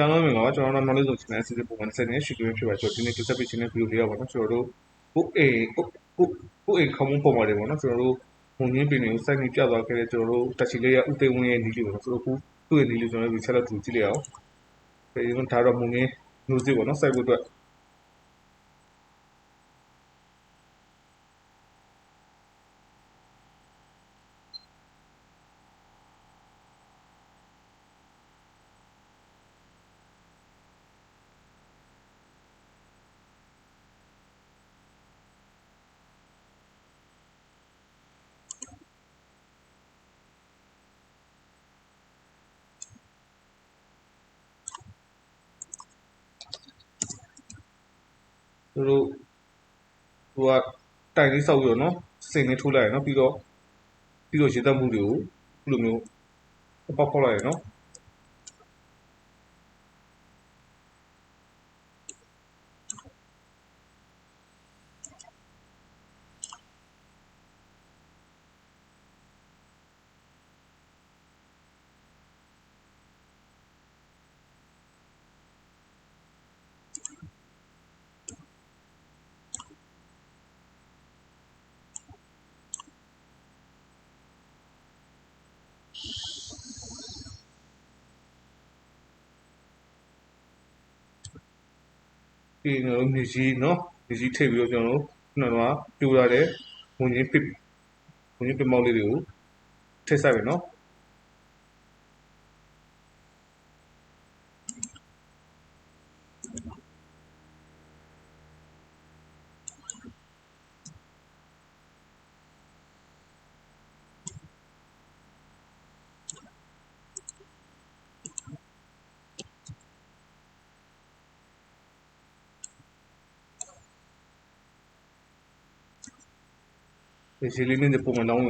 ပြန်လို့မင်္ဂလာပါကျွန်တော်တို့ knowledge zone channel အစီအစဉ်ပုံမှန်20နဲ့ရှိခွင့်ဖြစ်ပါကျွန်တော်ဒီနေ့တင်ဆက်ပေးခြင်းတဲ့ဗီဒီယိုလေးပါတော့ကျွန်တော်တို့ကိုအိမ်ကိုကိုအိမ်ခေါင်းပုံပေါ်တယ်ပေါ့နော်ကျွန်တော်တို့ဝင်ရင်းပင်တွေကိုစိုက်ပြီးပြသွားခဲ့တဲ့ကျွန်တော်တို့တက်ချီလေးရဥသိဝင်းရဲ့နီးလေးပေါ့နော်ဆိုတော့ခုသူ့ရဲ့နီးလေးကျွန်တော်တို့ဆက်လက်တူကြည့်လိုက်အောင်ဒီမှာဒါတော့မုံငင်းမျိုးစစ်ပေါ့နော်စိုက်ဖို့အတွက် သူတို့သူကတိုင်လေးဆောက်ပြီးတော့နော်စင်လေးထိုးလိုက်ရနော်ပြီးတော့ပြီးတော့ရေတက်မှုတွေကိုဒီလိုမျိုးပေါက်ပေါက်လိုက်ရနော် ပြီးတော့မြေကြီးနော်မြေကြီးထိပ်ပြီးတော့ကျွန်တော်တို့ခုနကပြိုရတဲ့ဝင်ကြီးပစ်ဝင်ကြီးပမောက်လေးတွေကိုထည့်ဆက်ပြီနော် ဒီစီလေးနဲ့ပုံမှန်တောင်းမ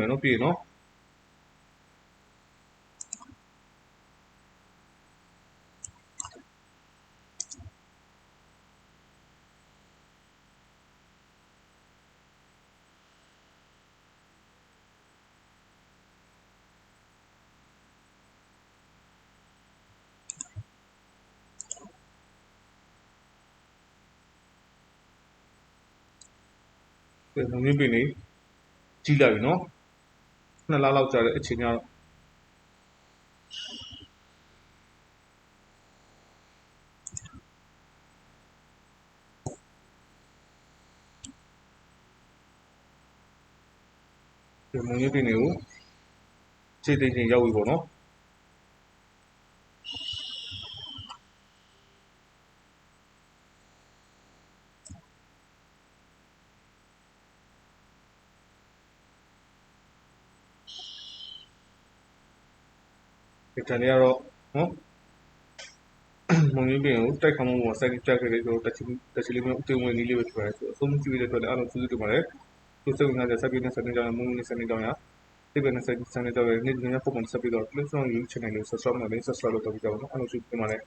ယ်နော်ပြီးနော်ဒီမင်းပင်လေးကြီးလာပြီနော်နှစ်လလောက်ကြာတဲ့အချိန်ကျတော့ဒီမင်းပင်လေးကိုခြေသိမ်းချင်းရောက်ပြီပေါ့နော် ဒီတန်လေးကတော့နော်မုံရင်းပင်ကိုတိုက်ခါမှုပေါ်စိုက်ပြခဲ့တဲ့ကျွန်တော်တက်ချီတက်ချီလေးမျိုးအသွင်ဝင်နည်းလေးပဲဖြစ်ပါတယ်ဆိုတော့အဆုံးကြည့်ရတဲ့အတွက်လည်းအားလုံးကျေးဇူးတင်ပါတယ်ဒီစိတ်ဝင်စားတဲ့ဆက်ပြီးနဲ့ဆက်နေကြတဲ့မုံနေဆက်နေကြရဒီဘက်နဲ့ဆက်ဆက်နေကြတဲ့နေ့ညပုံမှန်ဆက်ပြီးတော့ Plus 1 YouTube channel ကို subscribe လုပ်နေ subscribe လုပ်တော့ကြပါဦးအားလုံးကျေးဇူးတင်ပါတယ်